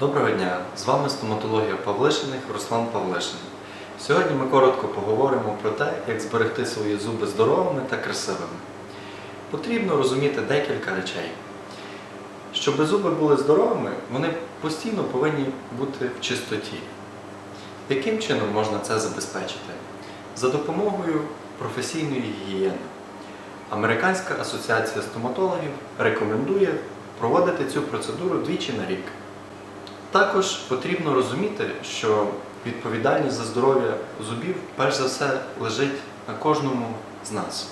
Доброго дня! З вами стоматологія Павлишиних Руслан Павлишин. Сьогодні ми коротко поговоримо про те, як зберегти свої зуби здоровими та красивими. Потрібно розуміти декілька речей. Щоб зуби були здоровими, вони постійно повинні бути в чистоті. Яким чином можна це забезпечити? За допомогою професійної гігієни. Американська асоціація стоматологів рекомендує проводити цю процедуру двічі на рік. Також потрібно розуміти, що відповідальність за здоров'я зубів перш за все лежить на кожному з нас.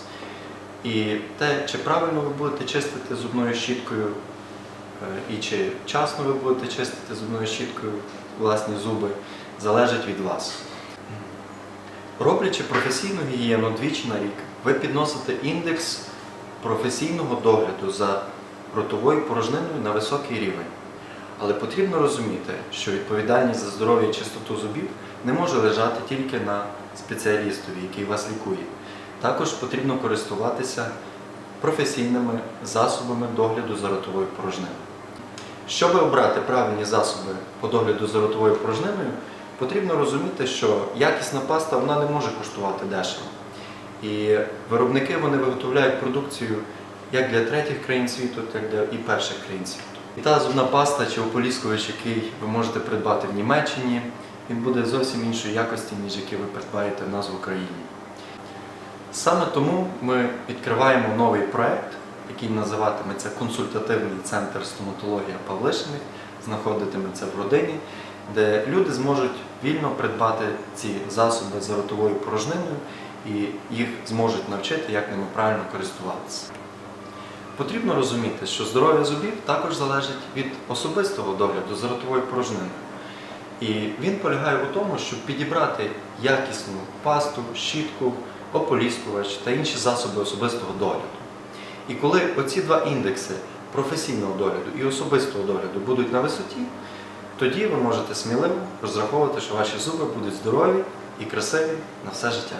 І те, чи правильно ви будете чистити зубною щіткою, е, і чи вчасно ви будете чистити зубною щіткою власні зуби, залежить від вас. Роблячи професійну гігієну двічі на рік, ви підносите індекс професійного догляду за ротовою порожниною на високий рівень. Але потрібно розуміти, що відповідальність за здоров'я і чистоту зубів не може лежати тільки на спеціалістові, який вас лікує. Також потрібно користуватися професійними засобами догляду за ротовою порожниною. Щоб обрати правильні засоби по догляду за ротовою порожниною, потрібно розуміти, що якісна паста вона не може коштувати дешево. І виробники вони виготовляють продукцію як для третіх країн світу, так і для перших країн світу. І та зубна паста чи ополіскувач, який ви можете придбати в Німеччині, він буде зовсім іншої якості, ніж який ви придбаєте в нас в Україні. Саме тому ми відкриваємо новий проект, який називатиметься Консультативний центр стоматологія Павлишиних, знаходитиметься в родині, де люди зможуть вільно придбати ці засоби за ротовою порожниною і їх зможуть навчити, як ними правильно користуватися. Потрібно розуміти, що здоров'я зубів також залежить від особистого догляду за ротовою порожниною. І він полягає у тому, щоб підібрати якісну пасту, щітку, ополіскувач та інші засоби особистого догляду. І коли оці два індекси професійного догляду і особистого догляду будуть на висоті, тоді ви можете сміливо розраховувати, що ваші зуби будуть здорові і красиві на все життя.